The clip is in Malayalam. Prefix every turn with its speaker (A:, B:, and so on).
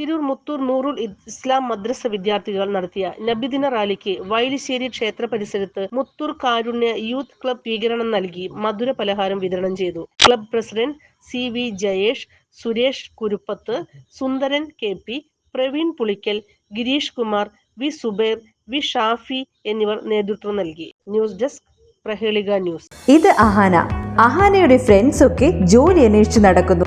A: തിരൂർ മുത്തൂർ നൂറുൽ ഇസ്ലാം മദ്രസ വിദ്യാർത്ഥികൾ നടത്തിയ നബിദിന റാലിക്ക് വൈലിശ്ശേരി ക്ഷേത്ര പരിസരത്ത് മുത്തൂർ കാരുണ്യ യൂത്ത് ക്ലബ് സ്വീകരണം നൽകി മധുര പലഹാരം വിതരണം ചെയ്തു. Club president C V Jayesh Suresh Kuruppath Sundaran K P Praveen Pulikkal Girish Kumar V Zubair V Shafi എന്നിവർ നേതൃത്വം നൽകി. News desk Prahelika news.
B: ഇത് അഹാന. അഹാനയുടെ ഫ്രണ്ട്സ് ഒക്കെ ജോലി അന്വേഷിച്ച് നടക്കുന്നു.